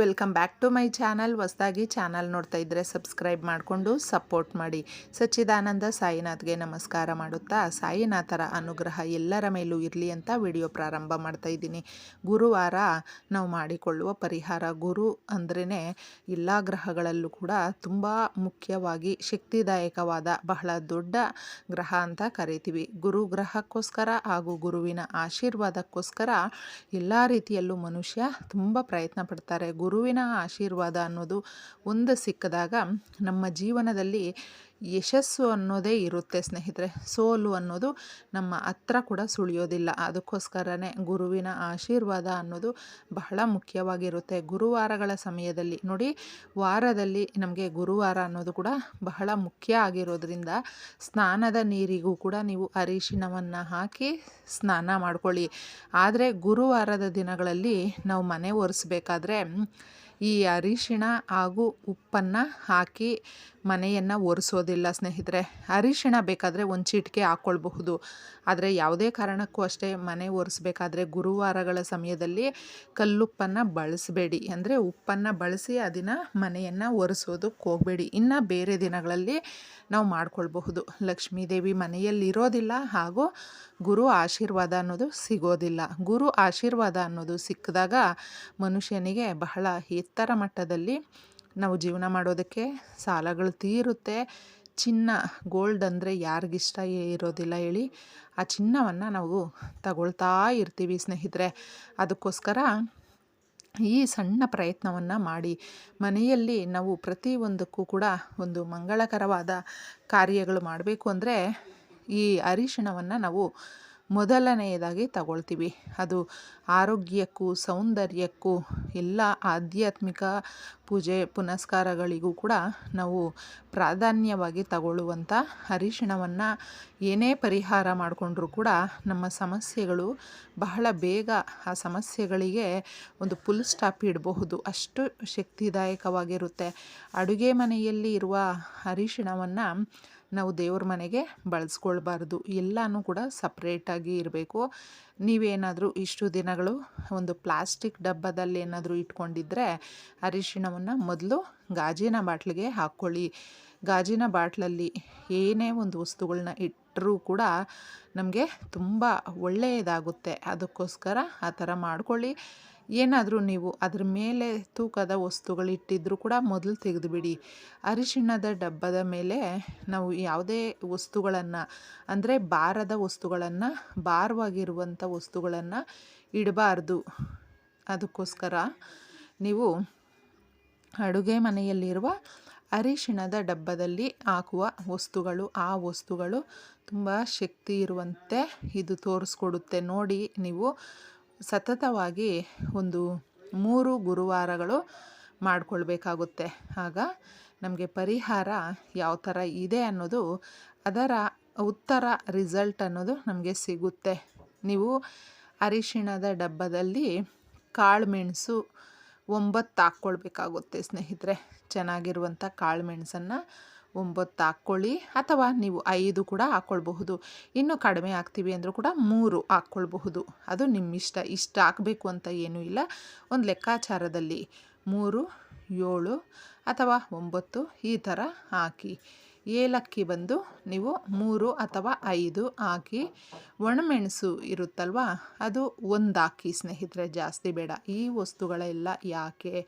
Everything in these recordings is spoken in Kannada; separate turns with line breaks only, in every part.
Welcome back to my channel. ಹೊಸದಾಗಿ ಚಾನಲ್ ನೋಡ್ತಾ ಇದ್ದರೆ ಸಬ್ಸ್ಕ್ರೈಬ್ ಮಾಡಿಕೊಂಡು ಸಪೋರ್ಟ್ ಮಾಡಿ. ಸಚ್ಚಿದಾನಂದ ಸಾಯಿನಾಥ್ಗೆ ನಮಸ್ಕಾರ ಮಾಡುತ್ತಾ, ಸಾಯಿನಾಥರ ಅನುಗ್ರಹ ಎಲ್ಲರ ಮೇಲೂ ಇರಲಿ ಅಂತ ವಿಡಿಯೋ ಪ್ರಾರಂಭ ಮಾಡ್ತಾ ಇದ್ದೀನಿ. ಗುರುವಾರ ನಾವು ಮಾಡಿಕೊಳ್ಳುವ ಪರಿಹಾರ ಗುರು ಅಂದ್ರೇ ಎಲ್ಲ ಗ್ರಹಗಳಲ್ಲೂ ಕೂಡ ತುಂಬ ಮುಖ್ಯವಾಗಿ ಶಕ್ತಿದಾಯಕವಾದ ಬಹಳ ದೊಡ್ಡ ಗ್ರಹ ಅಂತ ಕರಿತೀವಿ. ಗುರು ಗ್ರಹಕ್ಕೋಸ್ಕರ ಹಾಗೂ ಗುರುವಿನ ಆಶೀರ್ವಾದಕ್ಕೋಸ್ಕರ ಎಲ್ಲ ರೀತಿಯಲ್ಲೂ ಮನುಷ್ಯ ತುಂಬ ಪ್ರಯತ್ನ ಪಡ್ತಾರೆ. ಗುರುವಿನ ಆಶೀರ್ವಾದ ಅನ್ನೋದು ಒಂದು ಸಿಕ್ಕಿದಾಗ ನಮ್ಮ ಜೀವನದಲ್ಲಿ ಯಶಸ್ಸು ಅನ್ನೋದೇ ಇರುತ್ತೆ ಸ್ನೇಹಿತರೆ. ಸೋಲು ಅನ್ನೋದು ನಮ್ಮ ಹತ್ರ ಕೂಡ ಸುಳಿಯೋದಿಲ್ಲ. ಅದಕ್ಕೋಸ್ಕರನೇ ಗುರುವಿನ ಆಶೀರ್ವಾದ ಅನ್ನೋದು ಬಹಳ ಮುಖ್ಯವಾಗಿರುತ್ತೆ. ಗುರುವಾರಗಳ ಸಮಯದಲ್ಲಿ ನೋಡಿ, ವಾರದಲ್ಲಿ ನಮಗೆ ಗುರುವಾರ ಅನ್ನೋದು ಕೂಡ ಬಹಳ ಮುಖ್ಯ ಆಗಿರೋದ್ರಿಂದ ಸ್ನಾನದ ನೀರಿಗೂ ಕೂಡ ನೀವು ಅರಿಶಿನವನ್ನು ಹಾಕಿ ಸ್ನಾನ ಮಾಡ್ಕೊಳ್ಳಿ. ಆದರೆ ಗುರುವಾರದ ದಿನಗಳಲ್ಲಿ ನಾವು ಮನೆ ಒರೆಸ್ಬೇಕಾದ್ರೆ ಈ ಅರಿಶಿಣ ಹಾಗೂ ಉಪ್ಪನ್ನು ಹಾಕಿ ಮನೆಯನ್ನು ಒರೆಸೋದಿಲ್ಲ ಸ್ನೇಹಿತರೆ. ಅರಿಶಿಣ ಬೇಕಾದರೆ ಒಂದು ಚಿಟಿಕೆ ಹಾಕ್ಕೊಳ್ಬಹುದು ಆದರೆ ಯಾವುದೇ ಕಾರಣಕ್ಕೂ ಅಷ್ಟೇ ಮನೆ ಒರೆಸ್ಬೇಕಾದ್ರೆ ಗುರುವಾರಗಳ ಸಮಯದಲ್ಲಿ ಕಲ್ಲುಪ್ಪನ್ನು ಬಳಸಬೇಡಿ. ಅಂದರೆ ಉಪ್ಪನ್ನು ಬಳಸಿ ಅದನ್ನು ಮನೆಯನ್ನು ಒರೆಸೋದಕ್ಕೆ ಹೋಗಬೇಡಿ. ಇನ್ನು ಬೇರೆ ದಿನಗಳಲ್ಲಿ ನಾವು ಮಾಡ್ಕೊಳ್ಬಹುದು. ಲಕ್ಷ್ಮೀದೇವಿ ಮನೆಯಲ್ಲಿ ಇರೋದಿಲ್ಲ ಹಾಗೂ ಗುರು ಆಶೀರ್ವಾದ ಅನ್ನೋದು ಸಿಗೋದಿಲ್ಲ. ಗುರು ಆಶೀರ್ವಾದ ಅನ್ನೋದು ಸಿಕ್ಕಿದಾಗ ಮನುಷ್ಯನಿಗೆ ಬಹಳ ಎತ್ತರ ಮಟ್ಟದಲ್ಲಿ ನಾವು ಜೀವನ ಮಾಡೋದಕ್ಕೆ ಸಾಲಗಳು ತೀರುತ್ತೆ. ಚಿನ್ನ ಗೋಲ್ಡ್ ಅಂದರೆ ಯಾರಿಗಿಷ್ಟ ಇರೋದಿಲ್ಲ ಹೇಳಿ ಆ ಚಿನ್ನವನ್ನು ನಾವು ತಗೊಳ್ತಾ ಇರ್ತೀವಿ ಸ್ನೇಹಿತರೆ. ಅದಕ್ಕೋಸ್ಕರ ಈ ಸಣ್ಣ ಪ್ರಯತ್ನವನ್ನು ಮಾಡಿ ಮನೆಯಲ್ಲಿ ನಾವು ಪ್ರತಿಯೊಂದಕ್ಕೂ ಕೂಡ ಒಂದು ಮಂಗಳಕರವಾದ ಕಾರ್ಯಗಳು ಮಾಡಬೇಕು ಅಂದರೆ ಈ ಅರಿಶಿಣವನ್ನು ನಾವು ಮೊದಲನೆಯದಾಗಿ ತಗೊಳ್ತೀವಿ. ಅದು ಆರೋಗ್ಯಕ್ಕೂ, ಸೌಂದರ್ಯಕ್ಕೂ, ಎಲ್ಲ ಆಧ್ಯಾತ್ಮಿಕ ಪೂಜೆ, ಪುನಸ್ಕಾರಗಳಿಗೂ ಕೂಡ ನಾವು ಪ್ರಾಧಾನ್ಯವಾಗಿ ತಗೊಳ್ಳುವಂಥ ಅರಿಶಿಣವನ್ನು ಏನೇ ಪರಿಹಾರ ಮಾಡಿಕೊಂಡ್ರೂ ಕೂಡ ನಮ್ಮ ಸಮಸ್ಯೆಗಳು ಬಹಳ ಬೇಗ ಆ ಸಮಸ್ಯೆಗಳಿಗೆ ಒಂದು ಫುಲ್ ಸ್ಟಾಪ್ ಇಡಬಹುದು. ಅಷ್ಟು ಶಕ್ತಿದಾಯಕವಾಗಿರುತ್ತೆ. ಅಡುಗೆ ಮನೆಯಲ್ಲಿ ಇರುವ ಅರಿಶಿಣವನ್ನು ನಾವು ದೇವ್ರ ಮನೆಗೆ ಬಳಸ್ಕೊಳ್ಬಾರ್ದು. ಎಲ್ಲನೂ ಕೂಡ ಸಪ್ರೇಟಾಗಿ ಇರಬೇಕು. ನೀವೇನಾದರೂ ಇಷ್ಟು ದಿನಗಳು ಒಂದು ಪ್ಲಾಸ್ಟಿಕ್ ಡಬ್ಬದಲ್ಲಿ ಏನಾದರೂ ಇಟ್ಕೊಂಡಿದ್ರೆ ಅರಿಶಿಣವನ್ನು ಮೊದಲು ಗಾಜಿನ ಬಾಟ್ಲಿಗೆ ಹಾಕ್ಕೊಳ್ಳಿ. ಗಾಜಿನ ಬಾಟ್ಲಲ್ಲಿ ಏನೇ ಒಂದು ವಸ್ತುಗಳನ್ನ ಇಟ್ಟರೂ ಕೂಡ ನಮಗೆ ತುಂಬ ಒಳ್ಳೆಯದಾಗುತ್ತೆ. ಅದಕ್ಕೋಸ್ಕರ ಆ ಥರ ಮಾಡ್ಕೊಳ್ಳಿ. ಏನಾದರೂ ನೀವು ಅದ್ರ ಮೇಲೆ ತೂಕದ ವಸ್ತುಗಳಿಟ್ಟಿದ್ರೂ ಕೂಡ ಮೊದಲು ತೆಗೆದುಬಿಡಿ. ಅರಿಶಿಣದ ಡಬ್ಬದ ಮೇಲೆ ನಾವು ಯಾವುದೇ ವಸ್ತುಗಳನ್ನು, ಅಂದರೆ ಭಾರದ ವಸ್ತುಗಳನ್ನು ಭಾರವಾಗಿರುವಂಥ ವಸ್ತುಗಳನ್ನು ಇಡಬಾರ್ದು. ಅದಕ್ಕೋಸ್ಕರ ನೀವು ಅಡುಗೆ ಮನೆಯಲ್ಲಿರುವ ಅರಿಶಿಣದ ಡಬ್ಬದಲ್ಲಿ ಹಾಕುವ ವಸ್ತುಗಳು, ಆ ವಸ್ತುಗಳು ತುಂಬ ಶಕ್ತಿ ಇರುವಂತೆ ಇದು ತೋರಿಸ್ಕೊಡುತ್ತೆ. ನೋಡಿ ನೀವು ಸತತವಾಗಿ ಒಂದು ಮೂರು ಗುರುವಾರಗಳು ಮಾಡಿಕೊಳ್ಬೇಕಾಗುತ್ತೆ. ಆಗ ನಮಗೆ ಪರಿಹಾರ ಯಾವ ಥರ ಇದೆ ಅನ್ನೋದು ಅದರ ಉತ್ತರ ರಿಸಲ್ಟ್ ಅನ್ನೋದು ನಮಗೆ ಸಿಗುತ್ತೆ. ನೀವು ಅರಿಶಿಣದ ಡಬ್ಬದಲ್ಲಿ ಕಾಳು ಮೆಣಸು ಒಂಬತ್ತು ಹಾಕ್ಕೊಳ್ಬೇಕಾಗುತ್ತೆ ಸ್ನೇಹಿತರೆ. ಚೆನ್ನಾಗಿರುವಂಥ ಕಾಳು ಮೆಣಸನ್ನು ಒಂಬತ್ತು ಹಾಕ್ಕೊಳ್ಳಿ ಅಥವಾ ನೀವು ಐದು ಕೂಡ ಹಾಕ್ಕೊಳ್ಬಹುದು. ಇನ್ನು ಕಡಿಮೆ ಹಾಕ್ತೀವಿ ಅಂದರೂ ಕೂಡ ಮೂರು ಹಾಕ್ಕೊಳ್ಬಹುದು. ಅದು ನಿಮ್ಮ ಇಷ್ಟ ಇಷ್ಟ ಹಾಕಬೇಕು ಅಂತ ಏನೂ ಇಲ್ಲ. ಒಂದು ಲೆಕ್ಕಾಚಾರದಲ್ಲಿ ಮೂರು, ಏಳು ಅಥವಾ ಒಂಬತ್ತು ಈ ಥರ ಹಾಕಿ. ಏಲಕ್ಕಿ ಬಂದು ನೀವು ಮೂರು ಅಥವಾ ಐದು ಹಾಕಿ. ಒಣಮೆಣಸು ಇರುತ್ತಲ್ವ? ಅದು ಒಂದು ಹಾಕಿ ಸ್ನೇಹಿತರೆ, ಜಾಸ್ತಿ ಬೇಡ. ಈ ವಸ್ತುಗಳೆಲ್ಲ ಯಾಕೆ?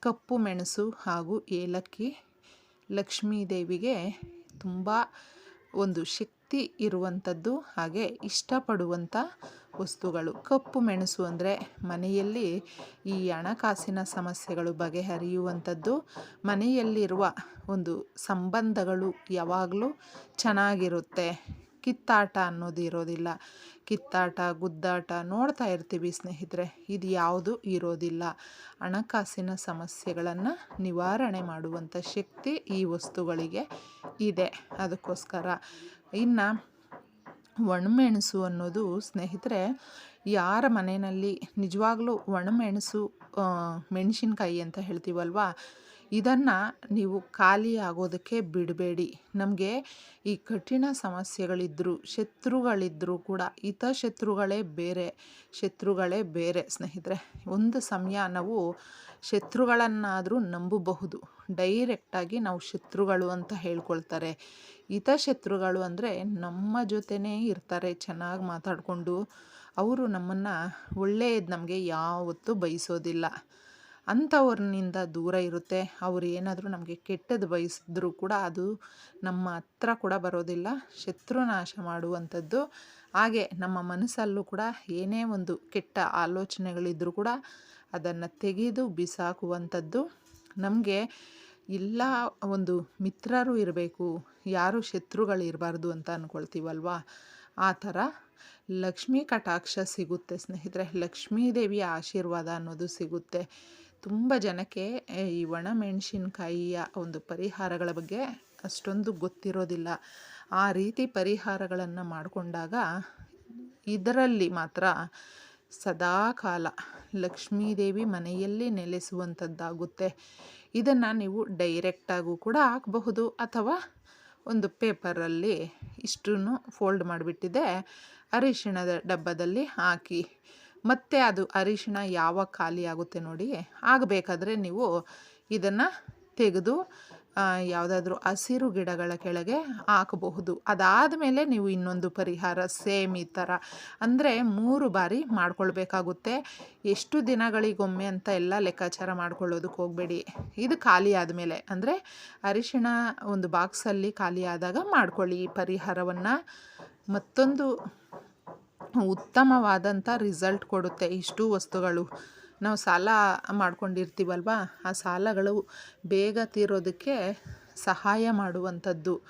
ಕಪ್ಪು ಮೆಣಸು ಹಾಗೂ ಏಲಕ್ಕಿ ಲಕ್ಷ್ಮೀ ದೇವಿಗೆ ತುಂಬ ಒಂದು ಶಕ್ತಿ ಇರುವಂಥದ್ದು, ಹಾಗೆ ಇಷ್ಟಪಡುವಂಥ ವಸ್ತುಗಳು. ಕಪ್ಪು ಮೆಣಸು ಅಂದರೆ ಮನೆಯಲ್ಲಿ ಈ ಹಣಕಾಸಿನ ಸಮಸ್ಯೆಗಳು ಬಗೆಹರಿಯುವಂಥದ್ದು, ಮನೆಯಲ್ಲಿರುವ ಒಂದು ಸಂಬಂಧಗಳು ಯಾವಾಗಲೂ ಚೆನ್ನಾಗಿರುತ್ತೆ. ಕಿತ್ತಾಟ ಅನ್ನೋದು ಇರೋದಿಲ್ಲ. ಕಿತ್ತಾಟ, ಗುದ್ದಾಟ ನೋಡ್ತಾ ಇರ್ತೀವಿ ಸ್ನೇಹಿತರೆ. ಇದು ಯಾವುದು ಇರೋದಿಲ್ಲ. ಹಣಕಾಸಿನ ಸಮಸ್ಯೆಗಳನ್ನು ನಿವಾರಣೆ ಮಾಡುವಂಥ ಶಕ್ತಿ ಈ ವಸ್ತುಗಳಿಗೆ ಇದೆ. ಅದಕ್ಕೋಸ್ಕರ ಇನ್ನು ಒಣಮೆಣಸು ಅನ್ನೋದು ಸ್ನೇಹಿತರೆ, ಯಾರ ಮನೆಯಲ್ಲಿ ನಿಜವಾಗ್ಲೂ ಒಣಮೆಣಸು ಮೆಣಸಿನ್ಕಾಯಿ ಅಂತ ಹೇಳ್ತೀವಲ್ವ? ಇದನ್ನು ನೀವು ಖಾಲಿ ಆಗೋದಕ್ಕೆ ಬಿಡಬೇಡಿ. ನಮಗೆ ಈ ಕಠಿಣ ಸಮಸ್ಯೆಗಳಿದ್ದರೂ ಶತ್ರುಗಳಿದ್ದರೂ ಕೂಡ ಹಿತಶತ್ರುಗಳೇ ಬೇರೆ, ಶತ್ರುಗಳೇ ಬೇರೆ ಸ್ನೇಹಿತರೆ. ಒಂದು ಸಮಯ ನಾವು ಶತ್ರುಗಳನ್ನಾದರೂ ನಂಬಬಹುದು. ಡೈರೆಕ್ಟಾಗಿ ನಾವು ಶತ್ರುಗಳು ಅಂತ ಹೇಳ್ಕೊಳ್ತಾರೆ. ಹಿತಶತ್ರುಗಳು ಅಂದರೆ ನಮ್ಮ ಜೊತೆನೇ ಇರ್ತಾರೆ, ಚೆನ್ನಾಗಿ ಮಾತಾಡಿಕೊಂಡು. ಅವರು ನಮ್ಮನ್ನು ಒಳ್ಳೆಯದು ನಮಗೆ ಯಾವತ್ತೂ ಬಯಸೋದಿಲ್ಲ. ಅಂಥವ್ರನಿಂದ ದೂರ ಇರುತ್ತೆ. ಅವ್ರು ಏನಾದರೂ ನಮಗೆ ಕೆಟ್ಟದ್ದು ಬಯಸಿದ್ರೂ ಕೂಡ ಅದು ನಮ್ಮ ಹತ್ರ ಕೂಡ ಬರೋದಿಲ್ಲ. ಶತ್ರುನಾಶ ಮಾಡುವಂಥದ್ದು. ಹಾಗೆ ನಮ್ಮ ಮನಸ್ಸಲ್ಲೂ ಕೂಡ ಏನೇ ಒಂದು ಕೆಟ್ಟ ಆಲೋಚನೆಗಳಿದ್ದರೂ ಕೂಡ ಅದನ್ನು ತೆಗೆದು ಬಿಸಾಕುವಂಥದ್ದು. ನಮಗೆ ಎಲ್ಲ ಒಂದು ಮಿತ್ರರು ಇರಬೇಕು. ಯಾರು ಶತ್ರುಗಳಿರಬಾರ್ದು ಅಂತ ಅಂದ್ಕೊಳ್ತೀವಲ್ವಾ ಆ ಥರ ಲಕ್ಷ್ಮೀ ಕಟಾಕ್ಷ ಸಿಗುತ್ತೆ ಸ್ನೇಹಿತರೆ. ಲಕ್ಷ್ಮೀ ದೇವಿಯ ಆಶೀರ್ವಾದ ಅನ್ನೋದು ಸಿಗುತ್ತೆ. ತುಂಬ ಜನಕ್ಕೆ ಈ ಒಣಮೆಣಸಿನ್ಕಾಯಿಯ ಒಂದು ಪರಿಹಾರಗಳ ಬಗ್ಗೆ ಅಷ್ಟೊಂದು ಗೊತ್ತಿರೋದಿಲ್ಲ. ಆ ರೀತಿ ಪರಿಹಾರಗಳನ್ನು ಮಾಡಿಕೊಂಡಾಗ ಇದರಲ್ಲಿ ಮಾತ್ರ ಸದಾಕಾಲ ಲಕ್ಷ್ಮೀದೇವಿ ಮನೆಯಲ್ಲಿ ನೆಲೆಸುವಂಥದ್ದಾಗುತ್ತೆ. ಇದನ್ನು ನೀವು ಡೈರೆಕ್ಟಾಗೂ ಕೂಡ ಹಾಕಬಹುದು, ಅಥವಾ ಒಂದು ಪೇಪರಲ್ಲಿ ಇಷ್ಟನ್ನು ಫೋಲ್ಡ್ ಮಾಡಿಬಿಟ್ಟಿದೆ, ಅರಿಶಿಣದ ಡಬ್ಬದಲ್ಲಿ ಹಾಕಿ ಮತ್ತು ಅದು ಅರಿಶಿಣ ಯಾವಾಗ ಖಾಲಿ ಆಗುತ್ತೆ ನೋಡಿ, ಆಗಬೇಕಾದ್ರೆ ನೀವು ಇದನ್ನು ತೆಗೆದು ಯಾವುದಾದ್ರೂ ಹಸಿರು ಗಿಡಗಳ ಕೆಳಗೆ ಹಾಕಬಹುದು. ಅದಾದ ಮೇಲೆ ನೀವು ಇನ್ನೊಂದು ಪರಿಹಾರ, ಸೇಮ್ ಈ ಥರ ಅಂದರೆ ಮೂರು ಬಾರಿ ಮಾಡ್ಕೊಳ್ಬೇಕಾಗುತ್ತೆ. ಎಷ್ಟು ದಿನಗಳಿಗೊಮ್ಮೆ ಅಂತ ಎಲ್ಲ ಲೆಕ್ಕಾಚಾರ ಮಾಡ್ಕೊಳ್ಳೋದಕ್ಕೆ ಹೋಗಬೇಡಿ. ಇದು ಖಾಲಿ ಆದಮೇಲೆ. ಅಂದರೆ ಅರಿಶಿಣ ಒಂದು ಬಾಕ್ಸಲ್ಲಿ ಖಾಲಿ ಆದಾಗ ಮಾಡ್ಕೊಳ್ಳಿ ಈ ಪರಿಹಾರವನ್ನು. ಮತ್ತೊಂದು ಉತ್ತಮವಾದಂಥ ರಿಸಲ್ಟ್ ಕೊಡುತ್ತೆ ಇಷ್ಟು ವಸ್ತುಗಳು. ನಾವು ಸಾಲ ಮಾಡ್ಕೊಂಡಿರ್ತೀವಲ್ವ? ಆ ಸಾಲಗಳು ಬೇಗ ತೀರೋದಕ್ಕೆ ಸಹಾಯ ಮಾಡುವಂಥದ್ದು.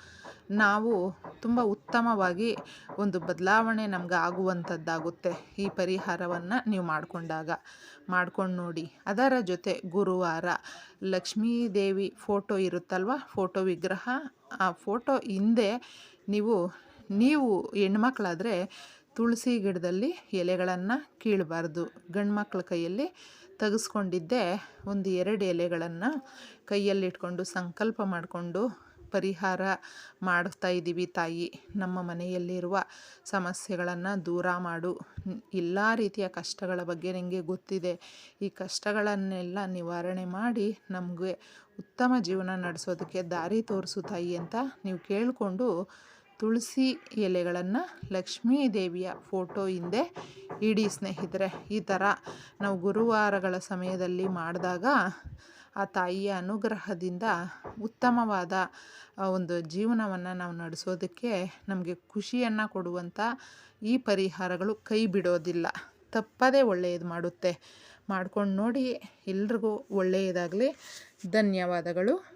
ನಾವು ತುಂಬ ಉತ್ತಮವಾಗಿ ಒಂದು ಬದಲಾವಣೆ ನಮ್ಗೆ ಆಗುವಂಥದ್ದಾಗುತ್ತೆ ಈ ಪರಿಹಾರವನ್ನು ನೀವು ಮಾಡಿಕೊಂಡಾಗ. ಮಾಡ್ಕೊಂಡು ನೋಡಿ. ಅದರ ಜೊತೆ ಗುರುವಾರ ಲಕ್ಷ್ಮೀದೇವಿ ಫೋಟೋ ಇರುತ್ತಲ್ವ? ಫೋಟೋ ವಿಗ್ರಹ. ಆ ಫೋಟೋ ಹಿಂದೆ ನೀವು ನೀವು ಹೆಣ್ಮಕ್ಳಾದರೆ ತುಳಸಿ ಗಿಡದಲ್ಲಿ ಎಲೆಗಳನ್ನು ಕೀಳಬಾರ್ದು. ಗಂಡ್ಮಕ್ಳ ಕೈಯಲ್ಲಿ ತೆಗೆಸ್ಕೊಂಡಿದ್ದೆ ಒಂದು ಎರಡು ಎಲೆಗಳನ್ನು ಕೈಯಲ್ಲಿಟ್ಕೊಂಡು ಸಂಕಲ್ಪ ಮಾಡಿಕೊಂಡು ಪರಿಹಾರ ಮಾಡ್ತಾ ಇದ್ದೀವಿ ತಾಯಿ. ನಮ್ಮ ಮನೆಯಲ್ಲಿರುವ ಸಮಸ್ಯೆಗಳನ್ನು ದೂರ ಮಾಡು. ಎಲ್ಲ ರೀತಿಯ ಕಷ್ಟಗಳ ಬಗ್ಗೆ ನಿಮಗೆ ಗೊತ್ತಿದೆ. ಈ ಕಷ್ಟಗಳನ್ನೆಲ್ಲ ನಿವಾರಣೆ ಮಾಡಿ ನಮಗೆ ಉತ್ತಮ ಜೀವನ ನಡೆಸೋದಕ್ಕೆ ದಾರಿ ತೋರಿಸು ತಾಯಿ ಅಂತ ನೀವು ಕೇಳಿಕೊಂಡು ತುಳಸಿ ಎಲೆಗಳನ್ನು ಲಕ್ಷ್ಮೀ ದೇವಿಯ ಫೋಟೋ ಹಿಂದೆ ಇಡಿ ಸ್ನೇಹಿತರೆ, ಈ ಥರ ನಾವು ಗುರುವಾರಗಳ ಸಮಯದಲ್ಲಿ ಮಾಡಿದಾಗ ಆ ತಾಯಿಯ ಅನುಗ್ರಹದಿಂದ ಉತ್ತಮವಾದ ಒಂದು ಜೀವನವನ್ನು ನಾವು ನಡೆಸೋದಕ್ಕೆ ನಮಗೆ ಖುಷಿಯನ್ನು ಕೊಡುವಂಥ ಈ ಪರಿಹಾರಗಳು ಕೈ ಬಿಡೋದಿಲ್ಲ. ತಪ್ಪದೇ ಒಳ್ಳೆಯದು ಮಾಡುತ್ತೆ. ಮಾಡ್ಕೊಂಡು ನೋಡಿ ಎಲ್ರಿಗೂ ಒಳ್ಳೆಯದಾಗಲಿ. ಧನ್ಯವಾದಗಳು.